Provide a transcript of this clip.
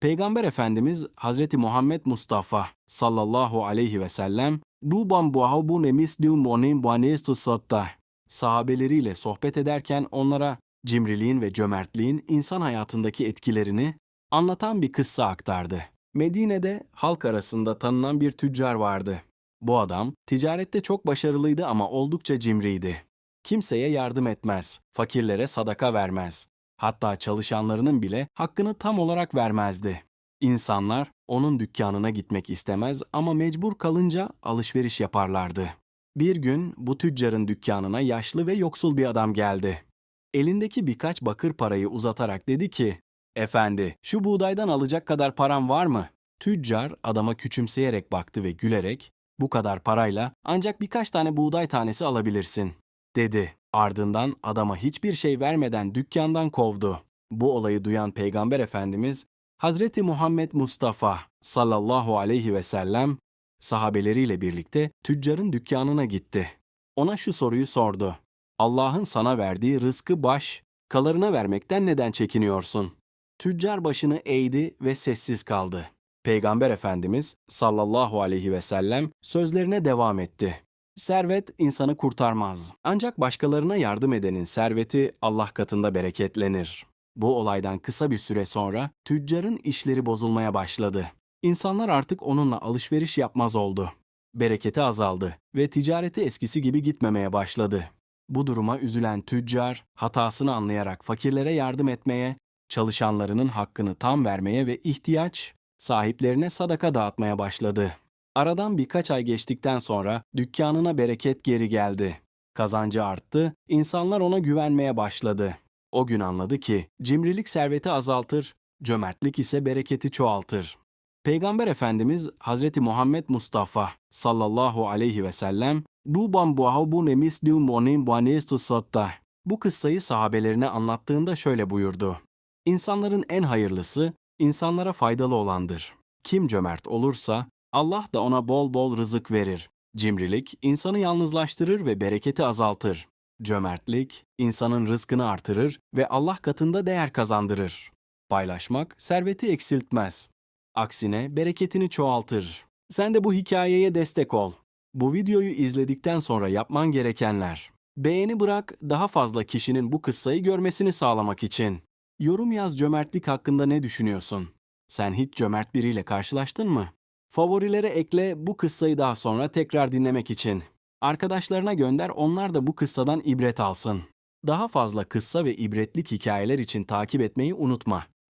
Peygamber Efendimiz Hazreti Muhammed Mustafa sallallahu aleyhi ve sellem Duban bu bu nemis dil monin banestu satta sahabeleriyle sohbet ederken onlara cimriliğin ve cömertliğin insan hayatındaki etkilerini anlatan bir kıssa aktardı. Medine'de halk arasında tanınan bir tüccar vardı. Bu adam ticarette çok başarılıydı ama oldukça cimriydi. Kimseye yardım etmez, fakirlere sadaka vermez. Hatta çalışanlarının bile hakkını tam olarak vermezdi. İnsanlar onun dükkanına gitmek istemez ama mecbur kalınca alışveriş yaparlardı. Bir gün bu tüccarın dükkanına yaşlı ve yoksul bir adam geldi. Elindeki birkaç bakır parayı uzatarak dedi ki, Efendi, şu buğdaydan alacak kadar param var mı? Tüccar adama küçümseyerek baktı ve gülerek, bu kadar parayla ancak birkaç tane buğday tanesi alabilirsin, dedi. Ardından adama hiçbir şey vermeden dükkandan kovdu. Bu olayı duyan Peygamber Efendimiz, Hazreti Muhammed Mustafa sallallahu aleyhi ve sellem sahabeleriyle birlikte tüccarın dükkanına gitti. Ona şu soruyu sordu. Allah'ın sana verdiği rızkı baş, kalarına vermekten neden çekiniyorsun? Tüccar başını eğdi ve sessiz kaldı. Peygamber Efendimiz sallallahu aleyhi ve sellem sözlerine devam etti. Servet insanı kurtarmaz. Ancak başkalarına yardım edenin serveti Allah katında bereketlenir. Bu olaydan kısa bir süre sonra tüccarın işleri bozulmaya başladı. İnsanlar artık onunla alışveriş yapmaz oldu. Bereketi azaldı ve ticareti eskisi gibi gitmemeye başladı. Bu duruma üzülen tüccar hatasını anlayarak fakirlere yardım etmeye, çalışanlarının hakkını tam vermeye ve ihtiyaç sahiplerine sadaka dağıtmaya başladı. Aradan birkaç ay geçtikten sonra dükkanına bereket geri geldi. Kazancı arttı, insanlar ona güvenmeye başladı. O gün anladı ki cimrilik serveti azaltır, cömertlik ise bereketi çoğaltır. Peygamber Efendimiz Hazreti Muhammed Mustafa sallallahu aleyhi ve sellem Duban bu bu nemis dil monin banestu satta. Bu kıssayı sahabelerine anlattığında şöyle buyurdu. İnsanların en hayırlısı insanlara faydalı olandır. Kim cömert olursa Allah da ona bol bol rızık verir. Cimrilik insanı yalnızlaştırır ve bereketi azaltır. Cömertlik insanın rızkını artırır ve Allah katında değer kazandırır. Paylaşmak serveti eksiltmez. Aksine bereketini çoğaltır. Sen de bu hikayeye destek ol. Bu videoyu izledikten sonra yapman gerekenler. Beğeni bırak daha fazla kişinin bu kıssayı görmesini sağlamak için. Yorum yaz cömertlik hakkında ne düşünüyorsun? Sen hiç cömert biriyle karşılaştın mı? Favorilere ekle bu kıssayı daha sonra tekrar dinlemek için. Arkadaşlarına gönder onlar da bu kıssadan ibret alsın. Daha fazla kıssa ve ibretlik hikayeler için takip etmeyi unutma.